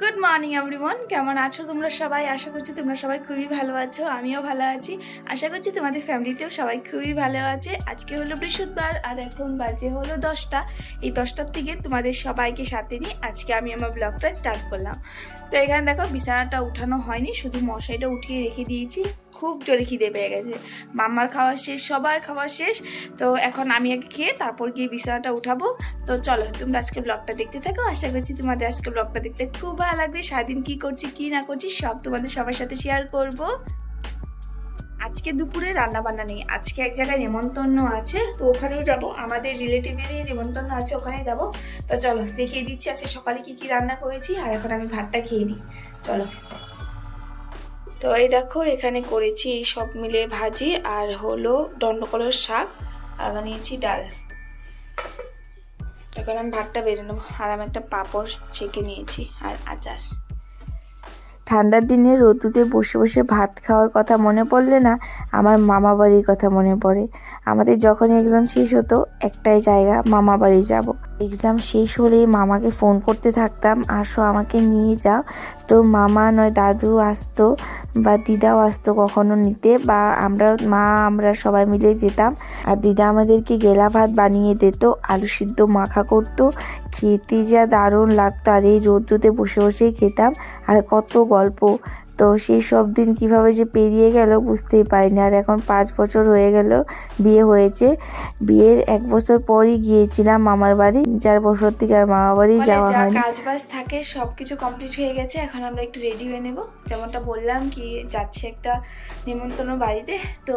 Good morning everyone কেমন আছো তোমরা সবাই? আশা করছি তোমরা সবাই খুবই ভালো আছো, আমিও ভালো আছি। আশা করছি তোমাদের ফ্যামিলিতেও সবাই খুবই ভালো আছে। আজকে হলো বৃহস্পতিবার, আর এখন বাজে হলো দশটা। এই দশটার থেকে তোমাদের সবাইকে সাথে নিয়ে আজকে আমি আমার ব্লগটা স্টার্ট করলাম। তো এখানে দেখো, বিছানাটা উঠানো হয়নি, শুধু মশারিটা উঠিয়ে রেখে দিয়েছি। খুব জোরে খিদে পেয়ে গেছে। মাম্মার খাওয়া শেষ, সবার খাওয়া শেষ। তো এখন আমি আগে খেয়ে তারপর গিয়ে বিছানাটা উঠাবো। তো চলো, তোমরা আজকে ব্লগটা দেখতে থাকো। আশা করছি তোমাদের আজকে ব্লগটা দেখতে খুব ভালো লাগবে। সারাদিন কি করছি, কি না করছি, সব তোমাদের সবার সাথে শেয়ার করব। আজকে দুপুরে রান্না বান্না নেই। আজকে এক জায়গায় নেমন্তন্ন আছে, তো ওখানেই যাব। আমাদের রিলেটিভেরই নেমন্তন্ন আছে ওখানে যাব। তো চলো, দেখিয়ে দিচ্ছি আজকে সকালে কি কি রান্না করেছি, আর এখন আমি ভাতটা খেয়ে নিই। চলো। তো এই দেখো, এখানে করেছি সব মিলে ভাজি আর হলো দণ্ডকলর শাক আর বানিয়েছি ডাল। এখন আমি ভাতটা বেড়ে নেব। আর আমি একটা পাঁপড় ছেঁকে নিয়েছি আর আচার। ঠান্ডার দিনে রোদুতে বসে বসে ভাত খাওয়ার কথা মনে পড়লে না, আমার মামা বাড়ির কথা মনে পড়ে। আমাদের যখন এক্সাম শেষ হতো, একটাই জায়গা মামা বাড়ি যাব। এক্সাম শেষ হলেই মামাকে ফোন করতে থাকতাম, আসো আমাকে নিয়ে যাও। তো মামা নয়, দাদু আসতো বা দিদাও আসতো কখনো নিতে বা আমরা, মা, আমরা সবাই মিলে যেতাম। আর দিদা আমাদেরকে গেলা ভাত বানিয়ে দিত, আলু সিদ্ধ মাখা করতো। খেতে যা দারুণ লাগতো। আর এই রোদ্রুতে বসে বসেই খেতাম। আর কত গল্প। তো সেই সব দিন কীভাবে যে পেরিয়ে গেল বুঝতেই পারিনি। আর এখন পাঁচ বছর হয়ে গেল বিয়ে হয়েছে। বিয়ের এক বছর পরই গিয়েছিলাম মামার বাড়ি। চার বছর থেকে আর মামা বাড়ি যাওয়া যা হয়নি। কাজ বাজ থাকে সব কিছু কমপ্লিট হয়ে গেছে। এখন আমরা একটু রেডি হয়ে নেব। যেমনটা বললাম কি যাচ্ছে একটা নিমন্ত্রণ বাড়িতে। তো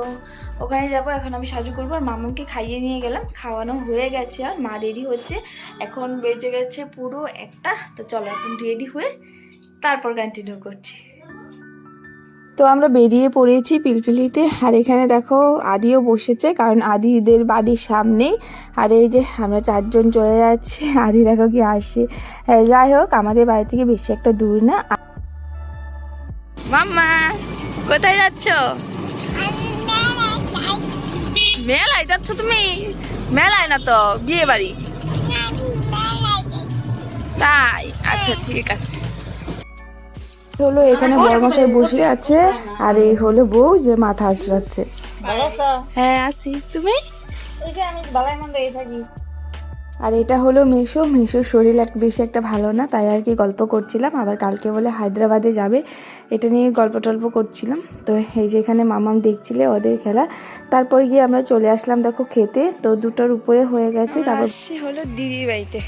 ওখানে যাব এখন আমি সাজু করব। আর মামাকে খাইয়ে নিয়ে গেলাম। খাওয়ানো হয়ে গেছে আর মা রেডি হচ্ছে। এখন বেজে গেছে পুরো একটা। তো চলো এখন রেডি হয়ে তারপর কন্টিনিউ করছি। তো আমরা বেরিয়ে পড়েছি পিলপিলিতে আর এখানে দেখো আদিও বসেছে কারণ আদিদের বাড়ির সামনেই। আর এই যে আমরা চারজন চলে যাচ্ছি আদি দেখো কি আসে যাই হোক আমাদের বাড়ি থেকে বেশি একটা দূর না। মাম্মা কোথায় যাচ্ছ? মেলায় যাচ্ছ তুমি? মেলায় না তো বিয়ে বাড়ি তাই আচ্ছা ঠিক আছে। হলো এখানে বড়মশাই বসে আছে আর এই হলো বউ যে মাথা আঁচড়াচ্ছে হ্যাঁ আছি। তুমি? আর এটা হলো মেশো। মেশোর শরীর এক বেশি একটা ভালো না তাই আর কি গল্প করছিলাম। আবার কালকে বলে হায়দ্রাবাদে যাবে। এটা নিয়ে গল্প টল্প করছিলাম। তো এই যে এখানে মামাম দেখছিলে ওদের খেলা। তারপর গিয়ে আমরা চলে আসলাম দেখো খেতে। তো দুটোর উপরে হয়ে গেছে। তারপর সে হলো দিদির বাড়িতে।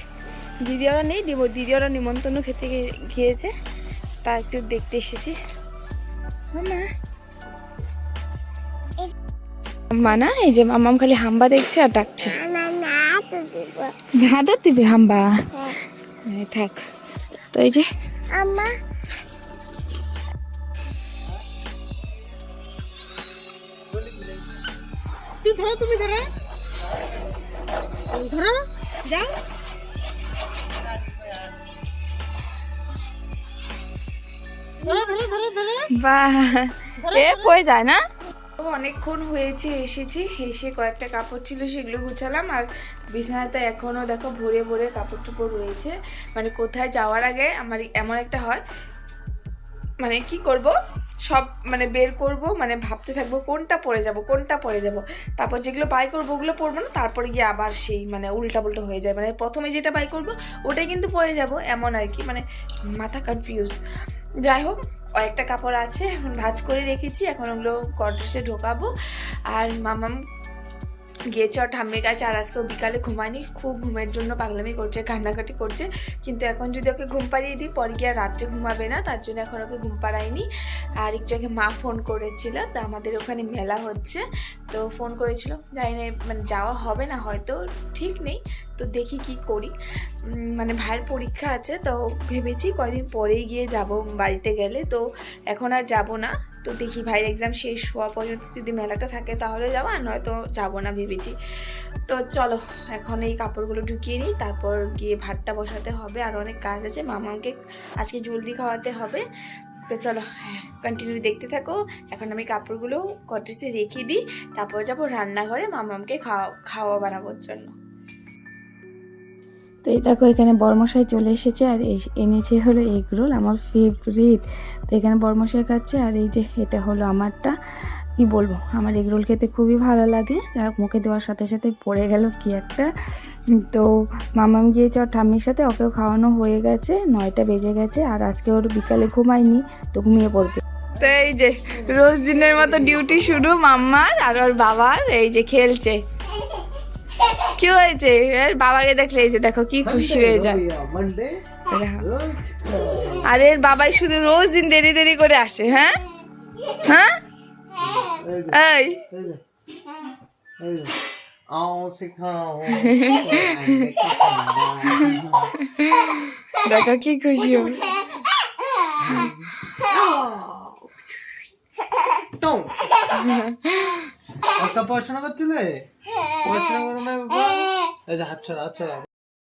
দিদি ওরা নেই দিব দিদি ওরা নিমন্ত্রণ খেতে গিয়েছে। তা একটু দেখতে এসেছি। মানা এই যে মামাম খালি হাম্বা দেখছে আর ডাকছে। হাতত দিবে হাম্বা? হ্যাঁ, থাক। তো এই যে। তুই ধরো তুমি ধরো। ধরো। যাও। যায় না? অনেকক্ষণ হয়েছে, এসেছি। এসে কয়েকটা কাপড় ছিল, সেগুলো গুছালাম, আর বিছানাতে এখনও দেখো ভরে ভরে কাপড় টুপড় রয়েছে। মানে কোথায় যাওয়ার আগে আমার এমন একটা হয় মানে কি করব? সব মানে বের করব মানে ভাবতে থাকব কোনটা পরে যাব, কোনটা পরে যাব। তারপর যেগুলো বাই করব, ওগুলো পরবো না, তারপরে গিয়ে আবার সেই মানে উল্টা পুল্টা হয়ে যায়। মানে প্রথমে যেটা বাই করব, ওটাই কিন্তু পরে যাব, এমন আর কি। মানে মাথা কনফিউজ যাই হোক, কয়েকটা কাপড় আছে, এখন ভাজ করে রেখেছি, এখন ওগুলো কড্রেসে ঢোকাবো। আর মামাম গিয়েছে ওর ঠাম্মির কাছে আর আজকে বিকালে ঘুমায়নি, খুব ঘুমের জন্য পাগলামি করছে, কান্নাকাটি করছে। কিন্তু এখন যদি ওকে ঘুম পাড়িয়ে দিই, পরে গিয়ে আর রাত্রে ঘুমাবে না, তার জন্য এখন ওকে ঘুম পাড়াইনি আর একটু আগে মা ফোন করেছিল, তো আমাদের ওখানে মেলা হচ্ছে, তো ফোন করেছিল, জানি না মানে যাওয়া হবে না, হয়তো ঠিক নেই, তো দেখি কি করি। মানে ভাইয়ের পরীক্ষা আছে, তো ভেবেছি কয়দিন পরেই গিয়ে যাব বাড়িতে গেলে, তো এখন আর যাব না তো দেখি ভাইয়ের এক্সাম শেষ হওয়া পর্যন্ত যদি মেলাটা থাকে তাহলে যাব, আর নয়তো যাব না ভেবেছি। তো চলো, এখন এই কাপড়গুলো ঢুকিয়ে নিই, তারপর গিয়ে ভাতটা বসাতে হবে, আর অনেক কাজ আছে, মামাকে আজকে জলদি খাওয়াতে হবে। তো চলো হ্যাঁ কন্টিনিউ দেখতে থাকো, এখন আমি কাপড়গুলো কটেজে রেখে দিই, তারপর যাব রান্নাঘরে মামামকে খাওয়া খাওয়া বানাবোর জন্য। তো এই দেখো, এখানে বর্মশাই চলে এসেছে আর এনেছে হলো এগ রোল, আমার ফেভারিট তো এখানে বর্মশাই খাচ্ছে আর এই যে এটা হলো আমারটা। কি বলব, আমার এগ রোল খেতে খুবই ভালো লাগে। হোক, মুখে দেওয়ার সাথে সাথে পড়ে গেল কি একটা। তো মামাম গিয়েছে ওর ঠাম্মির সাথে, ওকেও খাওয়ানো হয়ে গেছে, নয়টা বেজে গেছে আর আজকে ওর বিকালে ঘুমায়নি, তো ঘুমিয়ে পড়বে। তো এই যে, রোজ দিনের মতো ডিউটি শুরু মাম্মার আর ওর বাবার, এই যে খেলছে। কি হয়েছে? এর বাবাকে দেখলে এই যে দেখো কি খুশি হয়ে যায়। হ্যাঁ। আর এর বাবাই শুধু রোজ দিন দেরি দেরি করে আসে হ্যাঁ? হ্যাঁ? এই দেখো কি খুশি হবে টং। পড়াশোনা করছিলে? পড়াশোনা করো না এই যে হাত ছড়া হাত ছড়া